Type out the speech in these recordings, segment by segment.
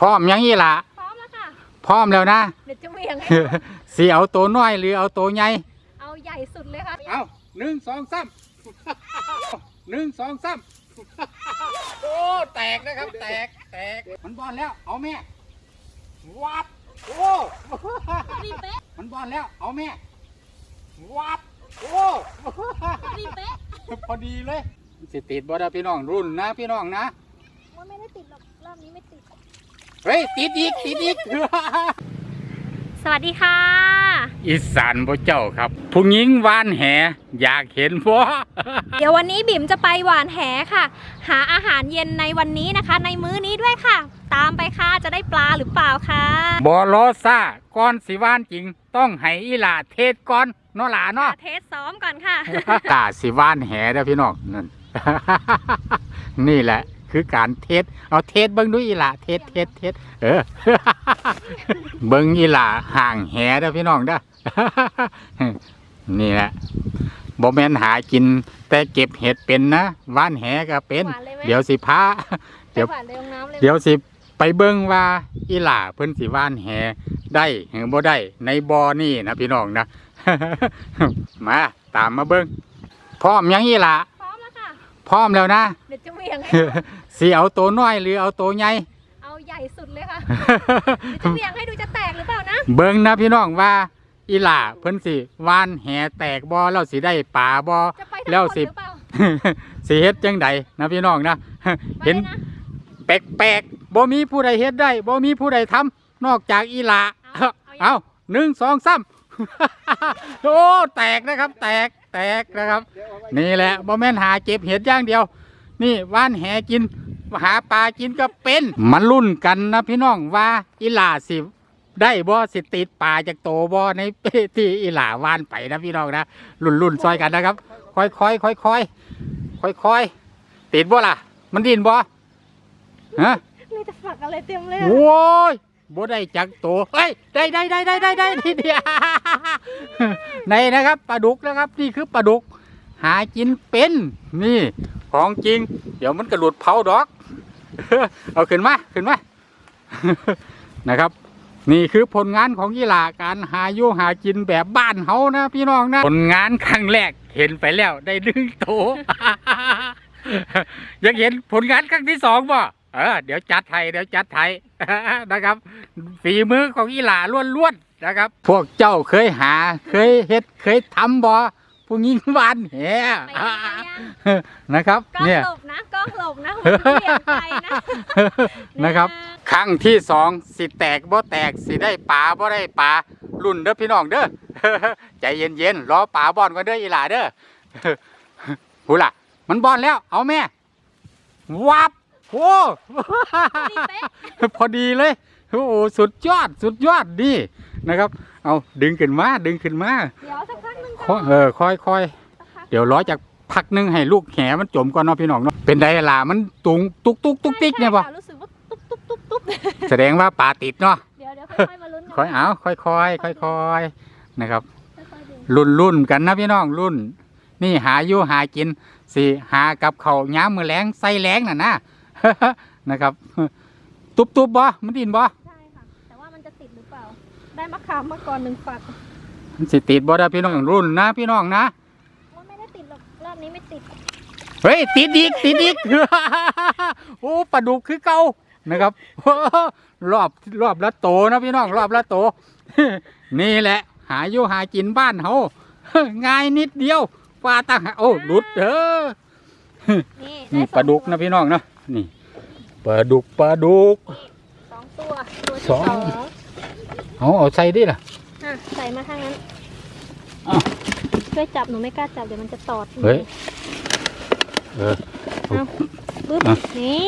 พร้อมยังอีหล่ะพร้อมแล้วค่ะ พร้อมแล้วนะเดี๋ยวจะเหวียงสีเอาตัวน้อยหรือเอาตัวใหญ่ เอาใหญ่สุดเลยค่ะ เอาหนึ่งสองสามหนึ่งสองสามโอ้แตกนะครับ แตกแตกมันบอลแล้ว เอาแม่วับโอ้ดีเป๊ะมันบอลแล้ว เอาแม่วับโอ้ดีเป๊ะพอดีเลยสิติดบ่ได้พี่น้องรุ่นนะพี่น้องนะว่าไม่ได้ติดหรอกรอบนี้ไม่ติด เฮ้ยติดอีกติดอีกสวัสดีค่ะ อีสานบ่เจ้าครับผู้หญิงวานแห อยากเห็นบ่เดี๋ยววันนี้บิ่มจะไปหวานแหค่ะ หาอาหารเย็นในวันนี้นะคะ ในมื้อนี้ด้วยค่ะ ตามไปค่ะจะได้ปลาหรือเปล่าคะบ่รอซ่าก่อนสิวานจริง ต้องให้อีหล่าเทศก่อนเนาะหล่าเนาะเทสซ้อมก่อนค่ะ ตาสิวานแหเด้อพี่น้องนั่นนี่แหละ คือการเทศเอาเทศเบิ่งดูอีหล่าเทศเทศเทศเออ เบิ่งอีหล่าห่างแหเด้อพี่น้องเด้อ นี่แหละบ่แม่นหากิน แต่เก็บเห็ดเป็นนะว่านแหก็เป็น หวานเลยไหม เดี๋ยวสิพาเดี๋ยวไปหวานเลยลงน้ำเลยเดี๋ยวสิไปเบิ่งว่าอีหล่าเพิ่นสิว่านแหได้หรือบ่ได้ในบ่อนี่นะพี่น้องนะ มาตามมาเบิ่งพร้อมยังอีหล่า พร้อมแล้วค่ะพร้อมแล้วนะเดี๋ยวจะเหวียงสิเอาตัวน้อยหรือเอาตัวใหญ่ เอาใหญ่สุดเลยค่ะเดี๋ยวจะเหวียงให้ดูจะแตกหรือเปล่านะ เบิ่งนะพี่น้องว่า อีหล่าเพิ่นสิว่านแหแตกบ่แล้วสิได้ปลาบ่จะไปแล้ทั้งวหมดสิหรือเปล่า สิเฮ็ดจังใดนะพี่น้องนะไปเห็นนะแปลกๆบ่มีผู้ใดเฮ็ดได้บ่มีผู้ใดทำนอกจากอีหลาเอาเอา เอาหนึ่งสองสาม โอ้แตกนะครับ แตกแตกนะครับ นี่แหละบ่แม่นหาเก็บเห็ดอย่างเดียว นี่ว่านแหกินหาปลากินก็เป็นมันรุ่นกันนะพี่น้องว่าอีหลาสิได้บ่สิติดปลาจากโตบ่ในที่อีหลาว่านไปนะพี่น้องนะรุ่นรุ่นซอยกันนะครับ ค่อยค่อยค่อยค่อยค่อยค่อยๆติดบ่ล่ะ มันดินบ่ฮะมีแต่ฝักอะไรเต็มเลยอะโว้ย บ่ได้จักโตเฮ้ยได้ได้ได้ได้ได้ได้ทีเดียวในนะครับปลาดุกนะครับนี่คือปลาดุก หากินเป็นนี่ของจริง เดี๋ยวมันกระหลุดเผาดอก เอาขึ้นมาขึ้นมานะครับ นี่คือผลงานของกีฬาการหาอยู่หากินแบบบ้านเฮานะ พี่น้องนะผลงานครั้งแรกเห็นไปแล้วได้ดึงโตยังเห็นผลงานครั้งที่สองบ่ เออเดี๋ยวจัดไทยเดี๋ยวจัดไทยนะครับ ฝีมือของอีหลาล้วนๆนะครับ พวกเจ้าเคยหา เคยเฮ็ดเคยทำบ่ผู้หญิงบ้านแหไปยังไปยังนะครับกล้องเนี่ยหลบนะกล้องหลบนะผมเปลี่ยนไปนะนะครับครั้งที่สองสิแตกบ่แตกสิได้ปลาบ่ได้ปลารุ่นเด้อพี่น้องเด้อใจเย็นๆรอปลาบอนก่อนเด้ออีหล่าเด้อหูล่ะ มันบอนแล้ว เอาแม่วับ โอ้ดีเป๊ะพอดีเลยโอ้โหสุดยอดสุดยอดดีนะครับ เอาดึงขึ้นมาดึงขึ้นมาเดี๋ยวสักพักหนึงค่ก่ออยนเออค่อยค่อยสักพักเดี๋ยวรอจากพักหนึงให้ลูกแหมันจมก่อนเนาะพี่น้องเนาะเป็นไดล่ะมันตุงตุกตุกตุกติ๊กเนี่ยปะใช่ค่ะรู้สึกว่าตุ๊บตุ๊บตุ๊บตุ๊บแสดงว่าปลาติดเนาะเดี๋ยวเดี๋ยวค่อยๆมาลุ้นค่อยเอาค่อยค่อยค่อยค่อยๆนะครับค่อยๆดึงรุ่นรุ่นกันนะพี่น้องรุ่น นี่หาอยู่หากินสิหากับเขาวย้ำมือแรงใส่แรงน่ะนะ นะครับ ตุบตุบบ่มันดินบ่ใช่ค่ะ แต่ว่ามันจะติดหรือเปล่า ได้มะขามมาก่อนหนึ่งฝักมันสิติดบ่ได้อพี่น้องรุ่นนะพี่น้องนะว่าไม่ได้ติดหรอกรอบนี้ไม่ติด เฮ้ยติดอีกติดอีกโอ้ปลาดุกคือเก่านะครับรอบรอบละโตนะพี่น้องรอบละโต นี่แหละ หาอยู่หากินบ้านเฮาง่ายนิดเดียวปลาตาหาโอ้หลุดเด้อ นี่นี่ไสองปลาดุกนะพี่น้องนะนี่ปลาดุกปลาดุก สองตัว ตัวที่สสออง งเอาเอาใส่ดิล่ะ อะใส่มาทางนั้นอ้าว ช่วยจับหนูไม่กล้าจับเดี๋ยวมันจะตอด เฮ้ยเออเอาปึ๊บอะ นี่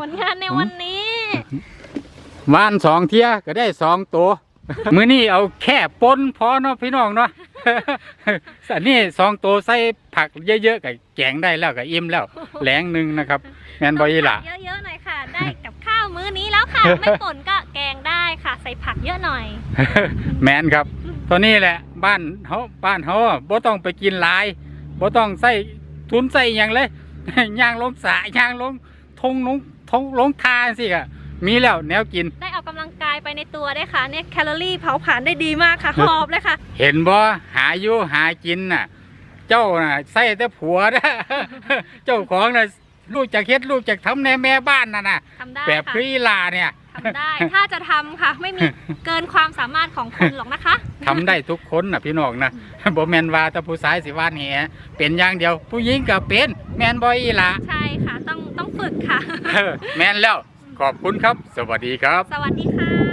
ผลงานในวันนี้วานสองเที่ยก็ได้สองตัว มื้อนี้เอาแค่ปนพอเนาะพี่น้องเนาะ สันนี้สองตัวใส่ผักเยอะๆก็แกงได้แล้วก็อิ่มแล้วแหลงหนึ่งนะครับแมนบอยล่ะเยอะๆหน่อยค่ะได้กับข้าวมื้อนี้แล้วค่ะ ไม่ป่นก็แกงได้ค่ะ ใส่ผักเยอะหน่อย แมนครับตัวนี้แหละ บ้านเฮาบ้านเฮาอะบ่ต้องไปกินหลายบ่ต้องใส่ทุนใส่อหย่างเลยย่างลงสระย่างลงทงลงทงลงทาสิกะ มีแล้วแนวกิน ได้ออกกำลังกายไปในตัวได้วยค่ะเนี่ยแคลอรี่เผาผลาญได้ดีมากค่ะหอบเลยค่ะ เห็นบ่หาอยู่หากินน่ะ เจ้าน่ะใส่แต่ผัวนะเจ้าของน่ะลูกจากเฮ็ดลูกจากทำในแม่บ้านน่ะนะทำได้แบบค่ะครีลาเนี่ยทำได้ ถ้าจะทำค่ะ ไม่มีเกินความสามารถของคุณหรอกนะคะ ทำได้ทุกคนน่ะพี่น้องนะบ่แม่นว่าแต่ผู้ชายสิว่านแหเป็นอย่างเดียว ผู้หญิงก็เป็น แม่นบ่อีหล่ะ ใช่ค่ะ ต้องต้องฝึกค่ะ เออแม่นแล้ว ขอบคุณครับ สวัสดีครับ สวัสดีค่ะ